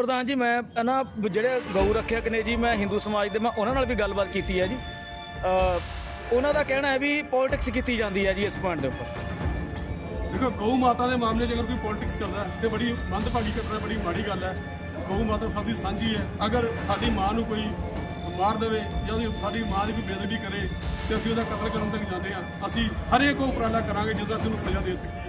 ਪ੍ਰਧਾਨ ਜੀ, ਮੈਂ ਨਾ ਜਿਹੜੇ ਗਊ ਰੱਖਿਆ ਨੇ ਜੀ, ਮੈਂ ਹਿੰਦੂ ਸਮਾਜ ਦੇ, ਮੈਂ ਉਹਨਾਂ ਨਾਲ ਵੀ ਗੱਲਬਾਤ ਕੀਤੀ ਹੈ ਜੀ। ਉਹਨਾਂ ਦਾ ਕਹਿਣਾ ਹੈ ਵੀ ਪੋਲਿਟਿਕਸ ਕੀਤੀ ਜਾਂਦੀ ਹੈ ਜੀ ਇਸ ਪੁਆਇੰਟ ਦੇ ਉੱਪਰ। ਦੇਖੋ, ਗਊ ਮਾਤਾ ਦੇ ਮਾਮਲੇ 'ਚ ਅਗਰ ਕੋਈ ਪੋਲਿਟਿਕਸ ਕਰਦਾ ਹੈ, ਤੇ ਬੜੀ ਮੰਦਭਾਗੀ ਘਟਨਾ, ਬੜੀ ਮਾੜੀ ਗੱਲ ਹੈ। ਗਊ ਮਾਤਾ ਸਭ ਦੀ ਸਾਂਝੀ ਹੈ। ਅਗਰ ਸਾਡੀ ਮਾਂ ਨੂੰ ਕੋਈ ਮਾਰ ਦੇਵੇ ਜਾਂ ਉਹਦੀ, ਸਾਡੀ ਮਾਂ ਦੀ ਕੋਈ ਬੇਦਬੀ ਕਰੇ, ਤੇ ਅਸੀਂ ਉਹਦਾ ਕਤਲ ਕਰਨ ਤੱਕ ਜਾਂਦੇ ਹਾਂ, ਅਸੀਂ ਹਰੇਕ ਉਪਰਾਲਾ ਕਰਾਂਗੇ ਜਦੋਂ ਅਸੀਂ ਉਹਨੂੰ ਸਜ਼ਾ ਦੇ ਸਕੀਏ।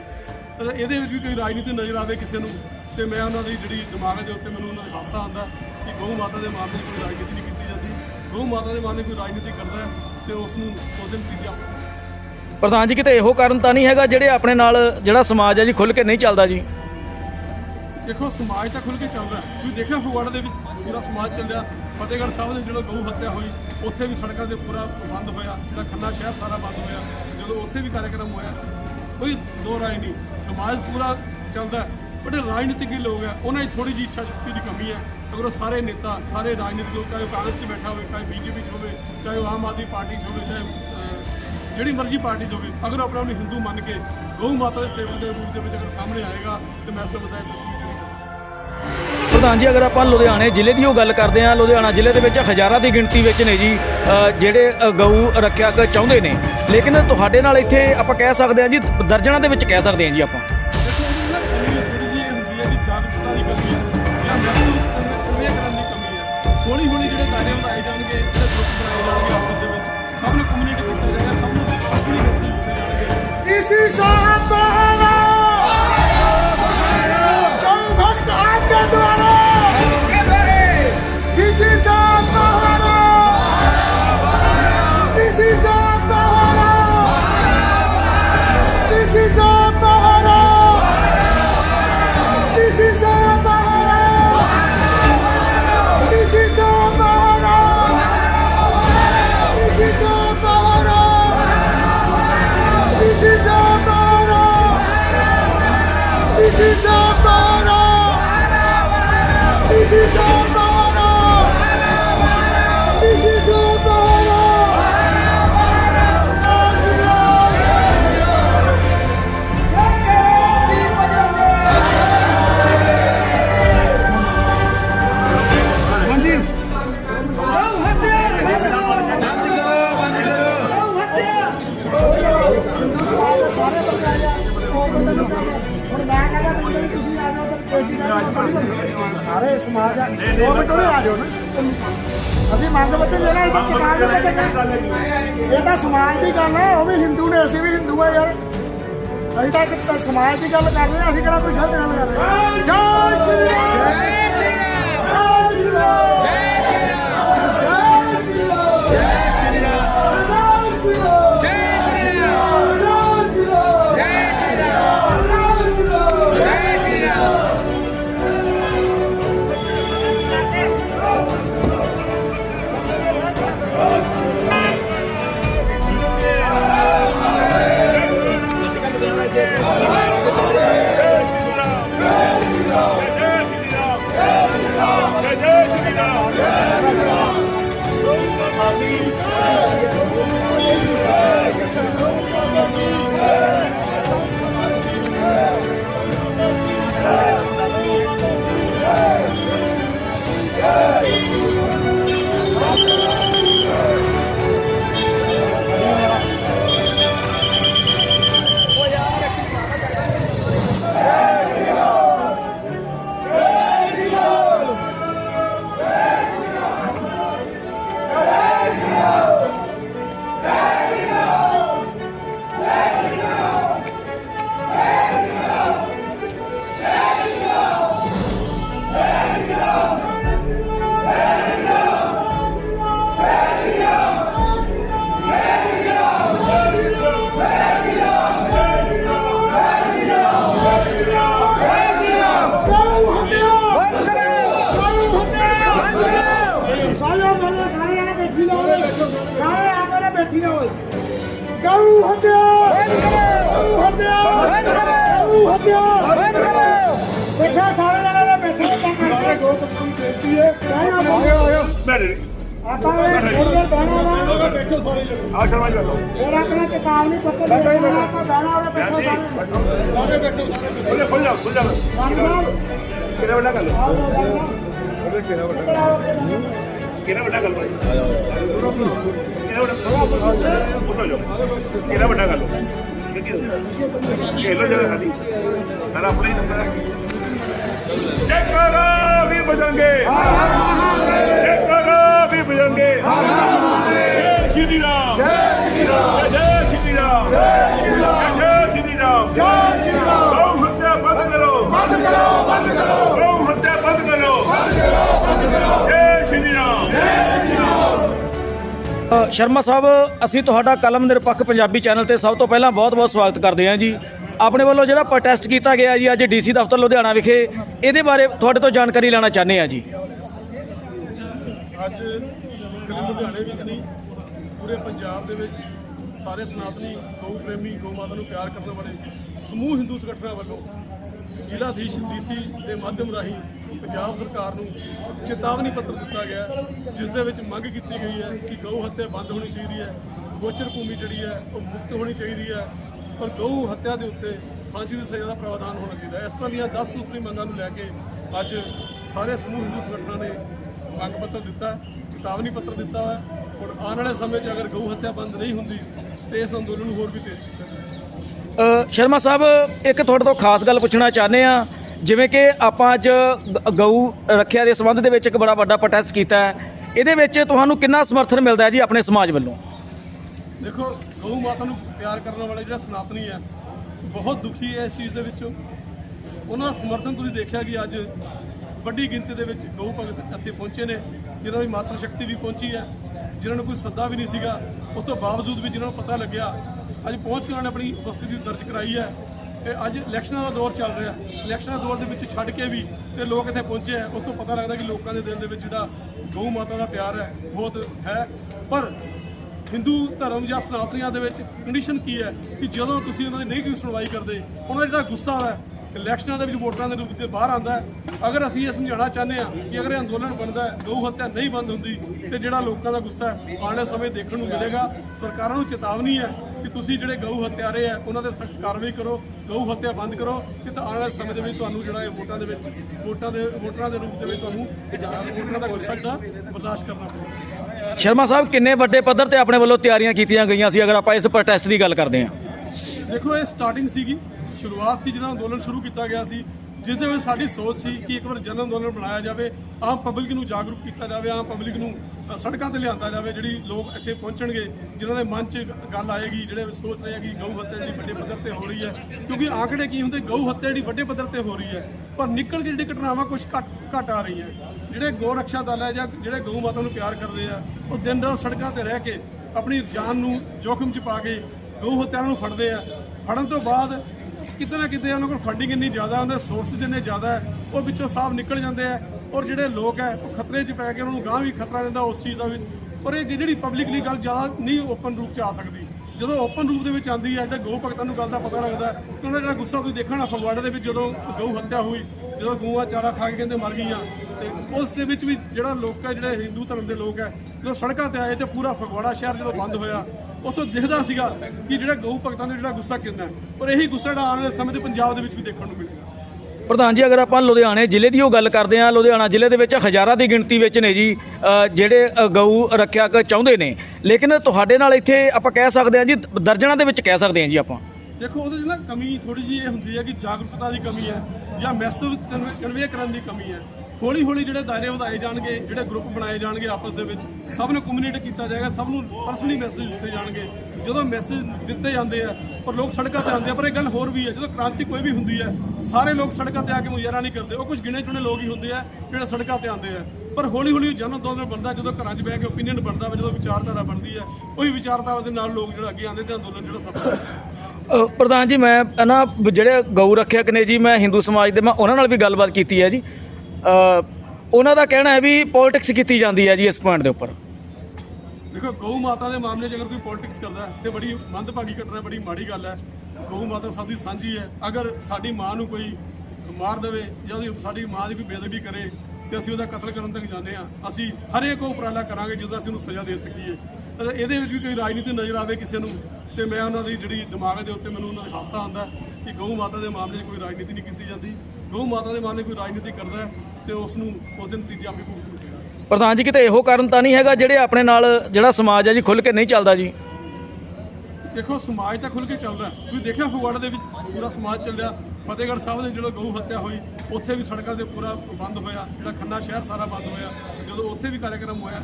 ਇਹਦੇ ਵਿੱਚ ਵੀ ਕੋਈ ਰਾਜਨੀਤੀ ਨਜ਼ਰ ਆਵੇ ਕਿਸੇ ਨੂੰ ਤੇ ਮੈਂ ਉਹਨਾਂ ਦੀ ਜਿਹੜੀ ਦਿਮਾਗ ਦੇ ਉੱਤੇ ਮੈਨੂੰ ਉਹਨਾਂ ਦਾ ਹਾਸਾ ਆਉਂਦਾ ਕਿ ਗਊ ਮਾਤਾ ਦੇ ਮਾਮਲੇ ਕੋਈ ਰਾਜਨੀਤੀ ਨਹੀਂ ਕੀਤੀ ਜਾਂਦੀ। ਗਊ ਮਾਤਾ ਦੇ ਮਾਮਲੇ ਕੋਈ ਰਾਜਨੀਤੀ ਕਰਦਾ ਤੇ ਉਸ ਨੂੰ ਉਸ ਦਿਨ ਨਤੀਜਾ ਪ੍ਰਧਾਨ ਜੀ ਕਿਤੇ ਇਹੋ ਕਾਰਨ ਤਾਂ ਨਹੀਂ ਹੈਗਾ ਜਿਹੜੇ ਆਪਣੇ ਨਾਲ ਜਿਹੜਾ ਸਮਾਜ ਹੈ ਜੀ ਖੁੱਲ ਕੇ ਨਹੀਂ ਚੱਲਦਾ ਜੀ? ਦੇਖੋ ਸਮਾਜ ਤਾਂ ਖੁੱਲ ਕੇ ਚੱਲਦਾ। ਤੁਸੀਂ ਦੇਖਿਆ ਫਗਵਾੜਾ ਦੇ ਵਿੱਚ ਪੂਰਾ ਸਮਾਜ ਚੱਲਿਆ ਫਤਿਹਗੜ੍ਹ ਸਾਹਿਬ ਦੇ ਜਿਹੜਾ ਗਊ ਹੱਤਿਆ ਹੋਈ ਉੱਥੇ ਵੀ ਸੜਕਾਂ ਤੇ ਪੂਰਾ ਬੰਦ ਹੋਇਆ। ਜਿਹੜਾ ਖੰਨਾ ਸ਼ਹਿਰ ਸਾਰਾ ਬੰਦ ਹੋਇਆ। ਜਦੋਂ ਉੱਥੇ ਵੀ ਕਾਰਜਕ੍ਰਮ ਹੋਇਆ ਕੋਈ ਦੋ ਰਾਏ ਨਹੀਂ। ਸਮਾਜ ਪੂਰਾ ਚੱਲਦਾ। ਬਟ ਰਾਜਨੀਤਿਕ ਲੋਕ ਹੈ ਉਹਨਾਂ 'ਚ ਥੋੜੀ ਜਿਹੀ ਇੱਛਾ ਸ਼ਕਤੀ ਦੀ ਕਮੀ ਹੈ ਅਗਰ ਉਹ ਸਾਰੇ ਨੇਤਾ, ਸਾਰੇ ਰਾਜਨੀਤਿਕ ਲੋਕ, ਚਾਹੇ ਉਹ ਕਾਂਗਰਸ 'ਚ ਬੈਠਾ ਹੋਵੇ, ਚਾਹੇ ਬੀਜੇਪੀ 'ਚ ਹੋਵੇ, ਚਾਹੇ ਉਹ ਆਮ ਆਦਮੀ ਪਾਰਟੀ 'ਚ ਹੋਵੇ, ਚਾਹੇ ਜਿਹੜੀ ਮਰਜ਼ੀ ਪਾਰਟੀ 'ਚ ਹੋਵੇ, ਅਗਰ ਉਹ ਆਪਣਾ ਆਪਣੀ ਹਿੰਦੂ ਮੰਨ ਕੇ ਗਊ ਮਾਤਾ ਦੇ ਸੇਵਾ ਦੇ ਰੂਪ ਦੇ ਵਿੱਚ ਅਗਰ ਸਾਹਮਣੇ ਆਏਗਾ, ਤੇ ਮੈਂ ਸਮਝਦਾ ਇਹ ਤਸਵੀਰ ਪ੍ਰਧਾਨ ਜੀ, ਅਗਰ ਆਪਾਂ ਲੁਧਿਆਣੇ ਜ਼ਿਲ੍ਹੇ ਦੀ ਉਹ ਗੱਲ ਕਰਦੇ ਹਾਂ, ਲੁਧਿਆਣਾ ਜ਼ਿਲ੍ਹੇ ਦੇ ਵਿੱਚ ਹਜ਼ਾਰਾਂ ਦੀ ਗਿਣਤੀ ਵਿੱਚ ਨੇ ਜੀ ਜਿਹੜੇ ਗਊ ਰੱਖਿਆ ਚਾਹੁੰਦੇ ਨੇ। ਲੇਕਿਨ ਤੁਹਾਡੇ ਨਾਲ ਇੱਥੇ ਆਪਾਂ ਕਹਿ ਸਕਦੇ ਹਾਂ ਜੀ, ਦਰਜਨਾਂ ਦੇ ਵਿੱਚ ਕਹਿ ਸਕਦੇ ਹਾਂ ਜੀ ਆਪਾਂ। ਹੌਲੀ ਹੌਲੀ ਜਿਹੜੇ ਦਾਇਰੇ ਬਣਾਏ ਜਾਣਗੇ, ਜਿਹੜੇ ਗਰੁੱਪ ਬਣਾਏ ਜਾਣਗੇ ਆਪਸ ਦੇ ਵਿੱਚ, ਸਭ ਨੂੰ ਕਮਿਊਨਿਟੀ ਦਿੱਤਾ ਜਾਏਗਾ, ਸਭ ਨੂੰ ਅਸਲੀ ਮੈਸੇਜ ਦਿੱਤੇ ਜਾਣਗੇ। ਇਸੀ ਸਾਹਿਬ ਦਾ ਹੁਣ ਮੈਂ ਕਹਿੰਦਾ ਤੁਸੀਂ ਤੁਸੀਂ ਆ ਜਾਓ ਤੇ ਕੋਈ ਨਹੀਂ ਸਾਰੇ ਸਮਾਜ ਆ। ਦੋ ਮਿੰਟ ਹੋਏ ਆ ਜਾਓ ਨਾ। ਅਸੀਂ ਮੰਗ ਬੱਚੇ ਜਿਹੜਾ ਇਹ ਤਾਂ ਚਕਾਰ ਨਹੀਂ ਕਰਦੇ ਇਹ ਤਾਂ ਸਮਾਜ ਦੀ ਗੱਲ ਹੈ ਉਹ ਵੀ ਹਿੰਦੂ ਨੇ ਅਸੀਂ ਵੀ ਹਿੰਦੂ ਆ ਯਾਰ। ਅਸੀਂ ਤਾਂ ਇੱਕ ਸਮਾਜ ਦੀ ਗੱਲ ਕਰ ਰਹੇ ਹਾਂ ਅਸੀਂ ਕਿਹੜਾ ਕੋਈ ਗਲਤ ਗੱਲ ਕਰ ਰਹੇ ਜੈ ਸ਼੍ਰੀ ਰਾਮ! ਜੈ ਸ਼੍ਰੀ ਰਾਮ! ਹੋਈ ਗਊ ਹੱਤਿਆ। ਬੰਦ ਕਰੋ ਗਊ ਹੱਤਿਆ। ਬੰਦ ਕਰੋ ਗਊ ਹੱਤਿਆ ਬੰਦ ਕਰੋ ਬੈਠਾ। ਸਾਰੇ ਨਾਲ ਨਾਲ ਬੈਠੇ ਤਾਂ ਕਰਕੇ ਗੋ ਕੰਪਨੀ ਦੇਤੀ ਹੈ ਆਇਓ ਆਇਓ ਬੈਠੇ ਆਪਾਂ ਇਹ ਥੋੜਾ ਬਹਿਣਾ ਵਾ। ਬੈਠੋ ਸਾਰੇ ਜਣੇ। ਆ ਸ਼ਰਮਾ ਜੀ ਬੈਠੋ। ਇਹ ਆਪਣਾ ਚੇਤਾਵਨੀ ਪੱਤਰ ਬੈਠੋ ਆਪਾਂ ਬਹਿਣਾ ਹੋਵੇ ਬੈਠੋ ਸਾਰੇ। ਬੈਠੋ। ਸਾਰੇ ਖੁੱਲ ਜਾ ਖੁੱਲ ਜਾ ਕਿਹੜਾ ਵੱਡਾ ਗੱਲ ਆ ਕਿਹੜਾ ਵੱਡਾ ਕਿਹੜਾ ਵੱਡਾ ਗੱਲ ਭਾਈ? ਕਿਹੜਾ ਵੱਡਾ ਫੋਟੋ ਜੋ। ਕਿਹੜਾ ਵੱਡਾ ਗੱਲ ਖੇਲੋ ਜਰਾ ਸਾਡੀ। ਸਾਰਾ ਆਪਣੇ ਹੀ ਦੱਸਣਾ ਜੈਕਾਰਾ ਵੀ ਬਜਣਗੇ ਜੈਕਾਰਾ ਵੀ ਬਜਣਗੇ ਜੈ ਸ਼੍ਰੀ ਰਾਮ। ਜੈ ਸ਼੍ਰੀ ਰਾਮ। ਜੈ ਸ਼੍ਰੀ ਰਾਮ। ਸ਼ਰਮਾ ਸਾਹਿਬ, ਅਸੀਂ ਤੁਹਾਡਾ ਕਲਮ ਨਿਰਪੱਖ ਪੰਜਾਬੀ ਚੈਨਲ ਤੇ ਸਭ ਤੋਂ ਪਹਿਲਾਂ ਬਹੁਤ-ਬਹੁਤ ਸਵਾਗਤ ਕਰਦੇ ਹਾਂ ਜੀ। ਆਪਣੇ ਵੱਲੋਂ ਜਿਹੜਾ ਪ੍ਰੋਟੈਸਟ ਕੀਤਾ ਗਿਆ ਜੀ, ਅੱਜ ਡੀਸੀ ਦਫ਼ਤਰ ਲੁਧਿਆਣਾ ਵਿਖੇ, ਇਹਦੇ ਬਾਰੇ ਤੁਹਾਡੇ ਤੋਂ ਜਾਣਕਾਰੀ ਲੈਣਾ ਚਾਹੁੰਦੇ ਹਾਂ ਜੀ। ਅੱਜ ਲੁਧਿਆਣੇ ਵਿੱਚ ਨਹੀਂ, ਪੂਰੇ ਪੰਜਾਬ ਦੇ ਵਿੱਚ ਸਾਰੇ ਸਨਾਤਨੀ ਗਊ ਪ੍ਰੇਮੀ, ਗਊ ਮਾਤਾ ਨੂੰ ਪਿਆਰ ਕਰਨ ਵਾਲੇ ਸਮੂਹ ਹਿੰਦੂ ਸੰਗਠਨਾਂ ਵੱਲੋਂ ਜ਼ਿਲ੍ਹਾਧੀਸ਼ ਡੀਸੀ ਦੇ ਮਾਧਿਅਮ ਰਾਹੀਂ ਪੰਜਾਬ ਸਰਕਾਰ ਨੂੰ ਚੇਤਾਵਨੀ ਪੱਤਰ ਦਿੱਤਾ ਗਿਆ ਜਿਸ ਦੇ ਵਿੱਚ ਮੰਗ ਕੀਤੀ ਗਈ ਹੈ ਕਿ ਗਊ ਹੱਤਿਆ ਬੰਦ ਹੋਣੀ ਚਾਹੀਦੀ ਹੈ, ਗੋਚਰ ਭੂਮੀ ਜਿਹੜੀ ਹੈ ਉਹ ਮੁਕਤ ਹੋਣੀ ਚਾਹੀਦੀ ਹੈ, ਪਰ ਗਊ ਹੱਤਿਆ ਦੇ ਉੱਤੇ ਫਾਂਸੀ ਦੀ ਸਜ਼ਾ ਦਾ ਪ੍ਰਾਵਧਾਨ ਹੋਣਾ ਚਾਹੀਦਾ ਇਸ ਤਰ੍ਹਾਂ ਦੀਆਂ 10 ਸੂਤਰੀ ਮੰਗਾਂ ਨੂੰ ਲੈ ਕੇ ਅੱਜ ਸਾਰੇ ਸਮੂਹ ਹਿੰਦੂ ਸੰਗਠਨਾਂ ਨੇ ਮੰਗ ਪੱਤਰ ਦਿੱਤਾ, ਚੇਤਾਵਨੀ ਪੱਤਰ ਦਿੱਤਾ ਹੈ। ਔਰ ਆਉਣ ਵਾਲੇ ਸਮੇਂ 'ਚ ਅਗਰ ਗਊ ਹੱਤਿਆ ਬੰਦ ਨਹੀਂ ਹੁੰਦੀ, ਤੇ ਇਸ ਅੰਦੋਲਨ ਨੂੰ ਹੋਰ ਵੀ ਤੇਜ਼ ਸ਼ਰਮਾ ਸਾਹਿਬ, ਇੱਕ ਤੁਹਾਡੇ ਤੋਂ ਖਾਸ ਗੱਲ ਪੁੱਛਣਾ ਚਾਹੁੰਦੇ ਆ ਜਿਵੇਂ ਕਿ ਆਪਾਂ ਅੱਜ ਗ- ਗਊ ਰੱਖਿਆ ਦੇ ਸੰਬੰਧ ਦੇ ਵਿੱਚ ਇੱਕ ਬੜਾ ਵੱਡਾ ਪ੍ਰੋਟੈਸਟ ਕੀਤਾ ਹੈ। ਇਹਦੇ ਵਿੱਚ ਤੁਹਾਨੂੰ ਕਿੰਨਾ ਸਮਰਥਨ ਮਿਲਦਾ ਹੈ ਜੀ ਆਪਣੇ ਸਮਾਜ ਵੱਲੋਂ? ਦੇਖੋ, ਗਊ ਮਾਤਾ ਨੂੰ ਪਿਆਰ ਕਰਨ ਵਾਲੇ ਜਿਹੜਾ ਸਨਾਤਨੀ ਹੈ, ਬਹੁਤ ਦੁਖੀ ਹੈ ਇਸ ਚੀਜ਼ ਦੇ ਵਿੱਚੋਂ। ਉਹਨਾਂ ਦਾ ਸਮਰਥਨ ਤੁਸੀਂ ਦੇਖਿਆ ਕਿ ਅੱਜ ਵੱਡੀ ਗਿਣਤੀ ਦੇ ਵਿੱਚ ਗਊ ਭਗਤ ਇੱਥੇ ਪਹੁੰਚੇ ਨੇ, ਜਿਨ੍ਹਾਂ ਦੀ ਮਾਤਰ ਸ਼ਕਤੀ ਵੀ ਪਹੁੰਚੀ ਹੈ। ਜਿਨ੍ਹਾਂ ਨੂੰ ਕੋਈ ਸੱਦਾ ਵੀ ਨਹੀਂ ਸੀਗਾ, ਉਸ ਤੋਂ ਬਾਵਜੂਦ ਵੀ ਜਿਨ੍ਹਾਂ ਨੂੰ ਪਤਾ ਲੱਗਿਆ ਅੱਜ ਪਹੁੰਚ ਕੇ ਉਹਨਾਂ ਨੇ ਆਪਣੀ ਉਪਸਥਿਤੀ ਦਰਜ ਕਰਾਈ ਹੈ ਤੇ ਅੱਜ ਇਲੈਕਸ਼ਨਾਂ ਦਾ ਦੌਰ ਚੱਲ ਰਿਹਾ ਇਲੈਕਸ਼ਨਾਂ ਦੇ ਦੌਰ ਦੇ ਵਿੱਚ ਛੱਡ ਕੇ ਵੀ ਤੇ ਲੋਕ ਇੱਥੇ ਪਹੁੰਚੇ ਆ ਉਸ ਤੋਂ ਪਤਾ ਲੱਗਦਾ ਕਿ ਲੋਕਾਂ ਦੇ ਦਿਲ ਦੇ ਵਿੱਚ ਜਿਹੜਾ ਗਊ ਮਾਤਾ ਦਾ ਪਿਆਰ ਹੈ, ਬਹੁਤ ਹੈ। ਪਰ ਹਿੰਦੂ ਧਰਮ ਜਾਂ ਸਨਾਤਨੀਆਂ ਦੇ ਵਿੱਚ ਕੰਡੀਸ਼ਨ ਕੀ ਹੈ ਕਿ ਜਦੋਂ ਤੁਸੀਂ ਉਹਨਾਂ ਦੀ ਨਹੀਂ ਕੋਈ ਸੁਣਵਾਈ ਕਰਦੇ, ਉਹਨਾਂ ਦਾ ਜਿਹੜਾ ਗੁੱਸਾ ਹੈ, ਇਲੈਕਸ਼ਨਾਂ ਦੇ ਵਿੱਚ ਵੋਟਰਾਂ ਦੇ ਰੂਪ ਵਿੱਚ ਬਾਹਰ ਆਉਂਦਾ ਹੈ। ਅਗਰ ਅਸੀਂ ਇਹ ਸਮਝਾਉਣਾ ਚਾਹੁੰਦੇ ਹਾਂ ਕਿ ਅਗਰ ਇਹ ਅੰਦੋਲਨ ਬਣਦਾ ਹੈ ਗਊ ਹੱਤਿਆ ਨਹੀਂ ਬੰਦ ਹੁੰਦੀ ਤੇ ਜਿਹੜਾ ਲੋਕਾਂ ਦਾ ਗੁੱਸਾ ਹੈ, ਆਉਣ ਵਾਲੇ ਸਮੇਂ ਦੇਖਣ ਨੂੰ ਮਿਲੇਗਾ। ਸਰਕਾਰਾਂ ਨੂੰ ਚੇਤਾਵਨੀ ਹੈ ਕਿ ਤੁਸੀਂ ਜਿਹੜੇ ਗਊ ਹੱਤਿਆਰੇ ਆ ਉਹਨਾਂ ਦੇ ਸਖਤ ਕਾਰਵਾਈ ਕਰੋ ਗਊ ਹੱਤਿਆ ਬੰਦ ਕਰੋ ਕਿ ਤਾਂ ਆਉਣ ਵਾਲੇ ਸਮੇਂ ਦੇ ਵਿੱਚ ਤੁਹਾਨੂੰ ਜਿਹੜਾ ਇਹ ਵੋਟਾਂ ਦੇ ਵਿੱਚ ਵੋਟਾਂ ਦੇ ਵੋਟਰਾਂ ਦੇ ਰੂਪ ਦੇ ਵਿੱਚ ਤੁਹਾਨੂੰ ਵੋਟਰਾਂ ਦਾ ਗੁੱਸਾ ਜਿਹੜਾ ਬਰਦਾਸ਼ਤ ਕਰਨਾ ਪਵੇਗਾ ਸ਼ਰਮਾ ਸਾਹਿਬ ਕਿੰਨੇ ਵੱਡੇ ਪੱਧਰ ਤੇ ਆਪਣੇ ਵੱਲੋਂ ਤਿਆਰੀਆਂ ਕੀਤੀਆਂ ਗਈਆਂ ਸੀ? ਅਗਰ ਆਪਾਂ ਇਸ ਪ੍ਰੋਟੈਸਟ ਦੀ ਗੱਲ ਕਰਦੇ ਹਾਂ। ਦੇਖੋ ਇਹ ਸਟਾਰਟਿੰਗ ਸੀਗੀ ਸ਼ੁਰੂਆਤ ਸੀ ਜਿਹੜਾ ਅੰਦੋਲਨ ਸ਼ੁਰੂ ਕੀਤਾ ਗਿਆ ਸੀ ਜਿਸ ਦੇ ਵਿੱਚ ਸਾਡੀ ਸੋਚ ਸੀ ਕਿ ਇੱਕ ਵਾਰ ਜਨ ਅੰਦੋਲਨ ਬਣਾਇਆ ਜਾਵੇ, ਆਮ ਪਬਲਿਕ ਨੂੰ ਜਾਗਰੂਕ ਕੀਤਾ ਜਾਵੇ, ਆਮ ਪਬਲਿਕ ਨੂੰ ਸੜਕਾਂ ਤੇ ਲਿਆਂਦਾ ਜਾਵੇ, ਜਿਹੜੀ ਲੋਕ ਇੱਥੇ ਪਹੁੰਚਣਗੇ, ਜਿਨ੍ਹਾਂ ਦੇ ਮਨ 'ਚ ਗੱਲ ਆਏਗੀ, ਜਿਹੜੇ ਸੋਚ ਰਹੇ ਆ ਕਿ ਗਊ ਹੱਤਿਆ ਜਿਹੜੀ ਵੱਡੇ ਪੱਧਰ ਤੇ ਹੋ ਰਹੀ ਹੈ, ਕਿਉਂਕਿ ਆંકੜੇ ਕੀ ਹੁੰਦੇ, ਗਊ ਹੱਤਿਆ ਜਿਹੜੀ ਵੱਡੇ ਪੱਧਰ ਤੇ ਹੋ ਰਹੀ ਹੈ, ਪਰ ਨਿਕਲ ਕੇ ਜਿਹੜੀ ਘਟਨਾਵਾਂ ਕੁਝ ਘੱਟ ਘੱਟ ਆ ਰਹੀ ਹੈ ਜਿਹੜੇ ਗੋ ਰੱਖਿਆ ਦਲ ਹੈ ਜਾਂ ਜਿਹੜੇ ਗਊ ਮਾਤਾ ਨੂੰ ਪਿਆਰ ਕਰਦੇ ਆ, ਉਹ ਦਿਨ ਰਾਤ ਸੜਕਾਂ ਤੇ ਰਹਿ ਕੇ ਆਪਣੀ ਜਾਨ ਨੂੰ ਜੋਖਮ 'ਚ ਪਾ ਕੇ ਗਊ ਹੱਤਿਆ ਨੂੰ ਫੜਦੇ ਆ। ਫੜਨ ਤੋਂ ਬਾਅਦ ਕਿਤੇ ਨਾ ਕਿਤੇ ਉਹਨਾਂ ਕੋਲ ਫੰਡਿੰਗ ਇੰਨੀ ਜ਼ਿਆਦਾ, ਉਹਨਾਂ ਦੇ ਸੋਰਸਸ ਇੰਨੇ ਜ਼ਿਆਦਾ ਹੈ, ਉਹ ਵਿੱਚੋਂ ਸਾਫ਼ ਨਿਕਲ ਜਾਂਦੇ ਆ ਔਰ ਜਿਹੜੇ ਲੋਕ ਹੈ, ਉਹ ਖਤਰੇ 'ਚ ਪੈ ਕੇ ਉਹਨਾਂ ਨੂੰ ਗਾਂ ਵੀ ਖਤਰਾ ਰਹਿੰਦਾ ਉਸ ਚੀਜ਼ ਦਾ ਵੀ। ਪਰ ਇਹ ਜਿਹੜੀ ਪਬਲਿਕਲੀ ਗੱਲ ਜ਼ਿਆਦਾ ਨਹੀਂ ਓਪਨ ਰੂਪ 'ਚ ਆ ਸਕਦੀ। ਜਦੋਂ ਓਪਨ ਰੂਪ ਦੇ ਵਿੱਚ ਆਂਦੀ ਹੈ, ਜਿਹੜਾ ਗਊ ਭਗਤਾਂ ਨੂੰ ਗੱਲ ਦਾ ਪਤਾ ਲੱਗਦਾ ਕਿ ਉਹਨਾਂ ਦਾ ਜਿਹੜਾ ਗੁੱਸਾ ਤੁਸੀਂ ਦੇਖਣਾ ਫਗਵਾੜੇ ਦੇ ਵਿੱਚ ਜਦੋਂ ਗਊ ਹੱਤਿਆ ਹੋਈ, ਜਦੋਂ ਗਊਆਂ ਚਾਰਾ ਖਾ ਕੇ ਕਹਿੰਦੇ ਮਰ ਗਈਆਂ, ਤੇ ਉਸ ਦੇ ਵਿੱਚ ਵੀ ਜਿਹੜਾ ਲੋਕ ਹੈ, ਜਿਹੜੇ ਹਿੰਦੂ ਧਰਮ ਦੇ ਲੋਕ ਹੈ, ਜਦੋਂ ਸੜਕਾਂ ਤੇ ਆਏ ਤੇ ਪੂਰਾ ਫਗਵਾੜਾ ਸ਼ਹਿਰ ਜਦੋਂ ਬੰਦ ਹੋਇਆ ਉੱਥੋਂ ਦਿਖਦਾ ਸੀਗਾ ਕਿ ਜਿਹੜਾ ਗਊ ਭਗਤਾਂ ਦਾ ਜਿਹੜਾ ਗੁੱਸਾ ਕਿੰਨਾ ਹੈ। ਪਰ ਇਹੀ ਗੁੱਸਾ ਜਿਹੜਾ ਆਉਣ ਵਾਲੇ ਸਮੇਂ ਦੇ ਪੰਜਾਬ ਦੇ ਵਿੱਚ ਵੀ ਦੇਖਣ ਨੂੰ ਮਿਲੇਗਾ ਪ੍ਰਧਾਨ ਜੀ ਅਗਰ ਆਪਾਂ ਲੁਧਿਆਣੇ ਜ਼ਿਲ੍ਹੇ ਦੀ ਉਹ ਗੱਲ ਕਰਦੇ ਹਾਂ ਲੁਧਿਆਣਾ ਜ਼ਿਲ੍ਹੇ ਦੇ ਵਿੱਚ ਹਜ਼ਾਰਾਂ ਦੀ ਗਿਣਤੀ ਵਿੱਚ ਨੇ ਜੀ ਜਿਹੜੇ ਗਊ ਰੱਖਿਆ ਚਾਹੁੰਦੇ ਨੇ। ਲੇਕਿਨ ਤੁਹਾਡੇ ਨਾਲ ਇੱਥੇ ਆਪਾਂ ਕਹਿ ਸਕਦੇ ਹਾਂ ਜੀ ਦਰਜਨਾਂ ਦੇ ਵਿੱਚ ਕਹਿ ਸਕਦੇ ਹਾਂ ਜੀ ਆਪਾਂ। ਦੇਖੋ ਉਹਦੇ 'ਚ ਨਾ ਕਮੀ ਥੋੜੀ ਜਿਹੀ ਇਹ ਹੁੰਦੀ ਹੈ ਕਿ ਜਾਗਰੂਕਤਾ ਦੀ ਕਮੀ ਹੈ ਜਾਂ ਮੈਸੇਜ ਕਨਵੇ ਕਰਨ ਦੀ ਕਮੀ ਹੈ। ਹੌਲੀ ਹੌਲੀ ਜਿਹੜੇ ਦਾਇਰੇ ਵਧਾਏ ਜਾਣਗੇ, ਜਿਹੜੇ ਗਰੁੱਪ ਬਣਾਏ ਜਾਣਗੇ ਆਪਸ ਦੇ ਵਿੱਚ, ਸਭ ਨੂੰ ਕਮਿਊਨੀਕੇਟ ਕੀਤਾ ਜਾਏਗਾ, ਸਭ ਨੂੰ ਪਰਸਨਲੀ ਮੈਸੇਜ ਦਿੱਤੇ ਜਾਣਗੇ। ਜਦੋਂ ਮੈਸੇਜ ਦਿੱਤੇ ਜਾਂਦੇ ਆ, ਪਰ ਲੋਕ ਸੜਕਾਂ ਤੇ ਆਉਂਦੇ ਆ, ਪਰ ਇਹ ਗੱਲ ਹੋਰ ਵੀ ਹੈ, ਜਦੋਂ ਕ੍ਰਾਂਤੀ ਕੋਈ ਵੀ ਹੁੰਦੀ ਹੈ, ਸਾਰੇ ਲੋਕ ਸੜਕਾਂ ਤੇ ਆ ਕੇ ਮੁਜ਼ਾਹਰਾ ਨਹੀਂ ਕਰਦੇ, ਉਹ ਕੁਝ ਗਿਣੇ ਚੁਣੇ ਲੋਕ ਹੀ ਹੁੰਦੇ ਆ, ਜਿਹੜੇ ਸੜਕਾਂ ਤੇ ਆਉਂਦੇ ਆ। ਪਰ ਹੌਲੀ ਹੌਲੀ ਜਨ ਅੰਦੋਲਨ ਬਣਦਾ, ਜਦੋਂ ਘਰਾਂ 'ਚ ਬਹਿ ਕੇ ਓਪੀਨੀਅਨ ਬਣਦਾ ਵਾ, ਜਦੋਂ ਵਿਚਾਰਧਾਰਾ ਬਣਦੀ ਹੈ, ਉਹੀ ਵਿਚਾਰਧਾਰਾ ਦੇ ਨਾਲ ਲੋਕ ਜਿਹੜਾ ਅੱਗੇ ਆਉਂਦੇ ਤੇ ਅੰਦੋਲਨ ਜਿਹੜਾ ਸਫਲ ਪ੍ਰਧਾਨ ਜੀ, ਮੈਂ ਨਾ ਜਿਹੜੇ ਗਊ ਰੱਖਿਅਕ ਨੇ ਜੀ, ਮੈਂ ਹਿੰਦੂ ਸਮਾਜ ਦੇ, ਮੈਂ ਉਹਨਾਂ ਨਾਲ ਵੀ ਗੱਲਬਾਤ ਕੀਤੀ ਹੈ ਜੀ। ਉਹਨਾਂ ਦਾ ਕਹਿਣਾ ਹੈ ਵੀ ਪੋਲਿਟਿਕਸ ਕੀਤੀ ਜਾਂਦੀ ਹੈ ਜੀ ਇਸ ਪੁਆਇੰਟ ਦੇ ਉੱਪਰ। ਦੇਖੋ, ਗਊ ਮਾਤਾ ਦੇ ਮਾਮਲੇ 'ਚ ਅਗਰ ਕੋਈ ਪੋਲਿਟਿਕਸ ਕਰਦਾ ਹੈ, ਤੇ ਬੜੀ ਮੰਦਭਾਗੀ ਘਟਨਾ ਬੜੀ ਮਾੜੀ ਗੱਲ ਹੈ। ਗਊ ਮਾਤਾ ਸਭ ਦੀ ਸਾਂਝੀ ਹੈ। ਅਗਰ ਸਾਡੀ ਮਾਂ ਨੂੰ ਕੋਈ ਮਾਰ ਦੇਵੇ ਜਾਂ ਉਹਦੀ ਸਾਡੀ ਮਾਂ ਦੀ ਕੋਈ ਬੇਦਬੀ ਕਰੇ, ਤੇ ਅਸੀਂ ਉਹਦਾ ਕਤਲ ਕਰਨ ਤੱਕ ਜਾਂਦੇ ਆ ਅਸੀਂ ਹਰੇਕ ਉਹ ਉਪਰਾਲਾ ਕਰਾਂਗੇ ਜਦੋਂ ਅਸੀਂ ਉਹਨੂੰ ਸਜ਼ਾ ਦੇ ਸਕੀਏ। ਤੇ ਇਹਦੇ ਵਿੱਚ ਵੀ ਕੋਈ ਰਾਜਨੀਤੀ ਨਜ਼ਰ ਆਵੇ ਕਿਸੇ ਨੂੰ, ਤੇ ਮੈਂ ਉਹਨਾਂ ਦੀ ਜਿਹੜੀ ਦਿਮਾਗ ਦੇ ਉੱਤੇ ਮੈਨੂੰ ਉਹਨਾਂ ਦਾ ਹਾਸਾ ਆਉਂਦਾ ਕਿ ਗਊ ਮਾਤਾ ਦੇ ਮਾਮਲੇ 'ਚ ਕੋਈ ਰਾਜਨੀਤੀ ਨਹੀਂ ਕੀਤੀ ਜਾਂਦੀ। ਗਊ ਮਾਤਾ ਦੇ ਮਾਮਲੇ ਕੋਈ ਰਾਜਨੀਤੀ ਕਰਦਾ ਤੇ ਉਸ ਨੂੰ ਉਸ ਦੇ ਨਤੀਜੇ ਆਪੇ ਭੁਗਤਣੇ ਪ੍ਰਧਾਨ ਜੀ ਕਿਤੇ ਇਹੋ ਕਾਰਨ ਤਾਂ ਨਹੀਂ ਹੈਗਾ ਜਿਹੜੇ ਆਪਣੇ ਨਾਲ ਜਿਹੜਾ ਸਮਾਜ ਹੈ ਜੀ ਖੁੱਲ ਕੇ ਨਹੀਂ ਚੱਲਦਾ ਜੀ? ਦੇਖੋ ਸਮਾਜ ਤਾਂ ਖੁੱਲ ਕੇ ਚੱਲਦਾ। ਤੁਸੀਂ ਦੇਖਿਆ ਫਗਵਾੜਾ ਦੇ ਵਿੱਚ ਪੂਰਾ ਸਮਾਜ ਚੱਲਿਆ ਫਤਿਹਗੜ੍ਹ ਸਾਹਿਬ ਦੇ ਜਦੋਂ ਗਊ ਹੱਤਿਆ ਹੋਈ ਉੱਥੇ ਵੀ ਸੜਕਾਂ ਤੇ ਪੂਰਾ ਬੰਦ ਹੋਇਆ। ਜਿਹੜਾ ਖੰਨਾ ਸ਼ਹਿਰ ਸਾਰਾ ਬੰਦ ਹੋਇਆ। ਜਦੋਂ ਉੱਥੇ ਵੀ ਕਾਰਜਕ੍ਰਮ ਹੋਇਆ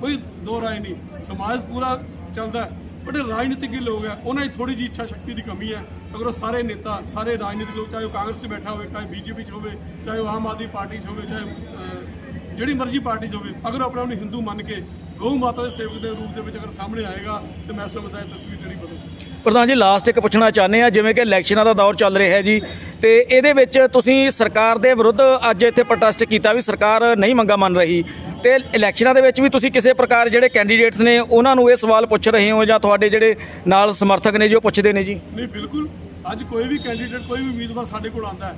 ਕੋਈ ਦੋ ਰਾਏ ਨਹੀਂ। ਸਮਾਜ ਪੂਰਾ ਚੱਲਦਾ। ਹੈ। ਬਟ ਰਾਜਨੀਤਿਕ ਲੋਕ ਹੈ ਉਹਨਾਂ ਦੀ ਥੋੜੀ ਜਿਹੀ ਇੱਛਾ ਸ਼ਕਤੀ ਦੀ ਕਮੀ ਹੈ ਅਗਰ ਉਹ ਸਾਰੇ ਨੇਤਾ, ਸਾਰੇ ਰਾਜਨੀਤਿਕ ਲੋਕ, ਚਾਹੇ ਉਹ ਕਾਂਗਰਸ 'ਚ ਬੈਠਾ ਹੋਵੇ, ਚਾਹੇ ਬੀਜੇਪੀ 'ਚ ਹੋਵੇ, ਚਾਹੇ ਉਹ ਆਮ ਆਦਮੀ ਪਾਰਟੀ 'ਚ ਹੋਵੇ, ਚਾਹੇ ਜਿਹੜੀ ਮਰਜ਼ੀ ਪਾਰਟੀ 'ਚ ਹੋਵੇ, ਅਗਰ ਉਹ ਆਪਣੇ ਆਪ ਨੂੰ ਹਿੰਦੂ ਮੰਨ ਕੇ ਗਊ ਮਾਤਾ ਦੇ ਸੇਵਕ ਦੇ ਰੂਪ ਦੇ ਵਿੱਚ ਅਗਰ ਸਾਹਮਣੇ ਆਏਗਾ ਤੇ ਮੈਂ ਸਮਝਦਾ ਇਹ ਤਸਵੀਰ ਜਿਹੜੀ ਬਦਲ ਸਕਦੀ ਪ੍ਰਧਾਨ ਜੀ ਲਾਸਟ ਇੱਕ ਪੁੱਛਣਾ ਚਾਹੁੰਦੇ ਆ ਜਿਵੇਂ ਕਿ ਇਲੈਕਸ਼ਨਾਂ ਦਾ ਦੌਰ ਚੱਲ ਰਿਹਾ ਹੈ ਜੀ ਤੇ ਇਹਦੇ ਵਿੱਚ ਤੁਸੀਂ ਸਰਕਾਰ ਦੇ ਵਿਰੁੱਧ ਅੱਜ ਇੱਥੇ ਪ੍ਰੋਟੈਸਟ ਕੀਤਾ ਵੀ ਸਰਕਾਰ ਨਹੀਂ ਮੰਗਾ ਮੰਨ ਰਹੀ। ਤੇ ਇਲੈਕਸ਼ਨਾਂ ਦੇ ਵਿੱਚ ਵੀ ਤੁਸੀਂ ਕਿਸੇ ਪ੍ਰਕਾਰ ਜਿਹੜੇ ਕੈਂਡੀਡੇਟਸ ਨੇ ਉਹਨਾਂ ਨੂੰ ਇਹ ਸਵਾਲ ਪੁੱਛ ਰਹੇ ਹੋ ਜਾਂ ਤੁਹਾਡੇ ਜਿਹੜੇ ਨਾਲ ਸਮਰਥਕ ਨੇ ਜੀ ਪੁੱਛਦੇ ਨੇ ਜੀ? ਨਹੀਂ ਬਿਲਕੁਲ। ਅੱਜ ਕੋਈ ਵੀ ਕੈਂਡੀਡੇਟ ਕੋਈ ਵੀ ਉਮੀਦਵਾਰ ਸਾਡੇ ਕੋਲ ਆਉਂਦਾ ਹੈ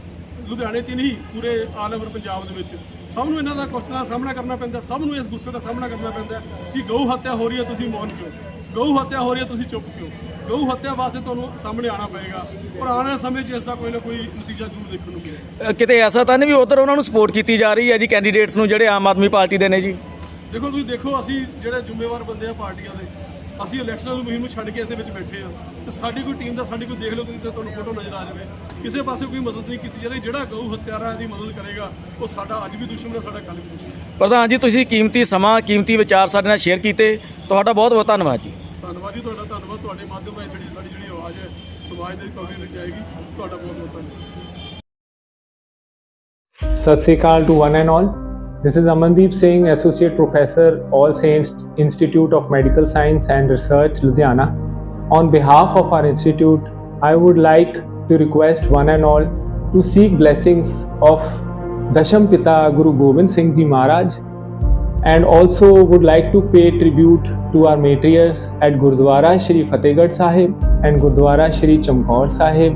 ਲੁਧਿਆਣੇ 'ਚ ਨਹੀਂ ਪੂਰੇ ਆਲ ਓਵਰ ਪੰਜਾਬ ਦੇ ਵਿੱਚ। ਸਭ ਨੂੰ ਇਹਨਾਂ ਦਾ ਕੁਐਸਚਨਾਂ ਦਾ ਸਾਹਮਣਾ ਕਰਨਾ ਪੈਂਦਾ ਸਭ ਨੂੰ ਇਸ ਗੁੱਸੇ ਦਾ ਸਾਹਮਣਾ ਕਰਨਾ ਪੈਂਦਾ ਕਿ ਗਊ ਹੱਤਿਆ ਹੋ ਰਹੀ ਹੈ ਤੁਸੀਂ ਮੌਨ ਕਿਉਂ? ਗਊ ਹੱਤਿਆ ਹੋ ਰਹੀ ਹੈ ਤੁਸੀਂ ਚੁੱਪ ਕਿਉਂ? ਗਊ ਹੱਤਿਆ ਵਾਸਤੇ ਤੁਹਾਨੂੰ ਸਾਹਮਣੇ ਆਉਣਾ ਪਏਗਾ ਪਰ ਆਉਣ ਵਾਲੇ ਸਮੇਂ 'ਚ ਇਸ ਦਾ ਕੋਈ ਨਾ ਕੋਈ ਨਤੀਜਾ ਜ਼ਰੂਰ ਦੇਖਣ ਨੂੰ ਮਿਲੇਗਾ। ਕਿਤੇ ਐਸਾ ਤਾਂ ਨਹੀਂ ਵੀ ਉਧਰ ਉਹਨਾਂ ਨੂੰ ਸਪੋਰਟ ਕੀਤੀ ਜਾ ਰਹੀ ਹੈ ਜੀ ਕੈਂਡੀਡੇਟਸ ਨੂੰ ਜਿਹੜੇ ਆਮ ਆਦਮੀ ਪਾਰਟੀ ਦੇ ਨੇ ਜੀ? ਦੇਖੋ ਤੁਸੀਂ ਦੇਖੋ ਅਸੀਂ ਜਿਹੜੇ ਜ਼ਿੰਮੇਵਾਰ ਬੰਦੇ ਆ ਪਾਰਟੀਆਂ ਦੇ ਅਸੀਂ ਇਲੈਕਸ਼ਨ ਦੀ ਮੁਹਿੰਮ ਛੱਡ ਕੇ ਇਹਦੇ ਵਿੱਚ ਬੈਠੇ ਆ। ਤੇ ਸਾਡੀ ਕੋਈ ਟੀਮ ਦਾ ਸਾਡੀ ਕੋਈ ਦੇਖ ਲਓ ਤੁਸੀਂ ਤੇ ਤੁਹਾਨੂੰ ਫੋਟੋ ਨਜ਼ਰ ਆ ਜਾਵੇ। ਕਿਸੇ ਪਾਸੇ ਕੋਈ ਮਦਦ ਨਹੀਂ ਕੀਤੀ ਜਾ ਰਹੀ ਜਿਹੜਾ ਗਊ ਹੱਤਿਆਰਾ ਦੀ ਮਦਦ ਕਰੇਗਾ ਉਹ ਸਾਡਾ ਅੱਜ ਵੀ ਦੁਸ਼ਮਣ ਹੈ ਸਾਡਾ ਕੱਲ ਵੀ ਦੁਸ਼ਮਣ ਹੈ। ਪ੍ਰਧਾਨ ਜੀ ਤੁਸੀਂ ਕੀਮਤੀ ਸਮਾਂ ਕੀਮਤੀ ਵਿਚਾਰ ਸਾਡੇ ਨਾਲ ਸ਼ੇਅਰ ਕੀਤੇ। ਤੁਹਾਡਾ ਬਹੁਤ ਬਹੁਤ ਧੰਨਵਾਦ ਜੀ। ਧੰਨਵਾਦ ਜੀ ਤੁਹਾਡਾ ਧੰਨਵਾਦ। ਤੁਹਾਡੇ ਮਾਧਿਅਮ ਰਾਹੀਂ ਸਾਡੀ ਸਾਡੀ ਜਿਹੜੀ ਆਵਾਜ਼ ਹੈ ਸਮਾਜ ਦੇ ਕਵਰੇ ਵਿੱਚ ਜਾਏਗੀ ਤੁਹਾਡਾ ਬਹੁਤ ਬਹੁਤ ਧੰਨਵਾਦ। Sat Sri Akal to one and all. This is Amandeep Singh, Associate Professor, All Saints Institute of Medical Science and Research, Ludhiana. On behalf of our institute, I would like to request one and all to seek blessings of Dasham Pita Guru Gobind Singh Ji Maharaj and also would like to pay tribute to our matriarchs at Gurdwara Shri Fatehgarh Sahib and Gurdwara Shri Chamkaur Sahib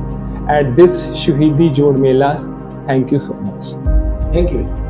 at this Shuhidi Jod Melas. Thank you so much. Thank you.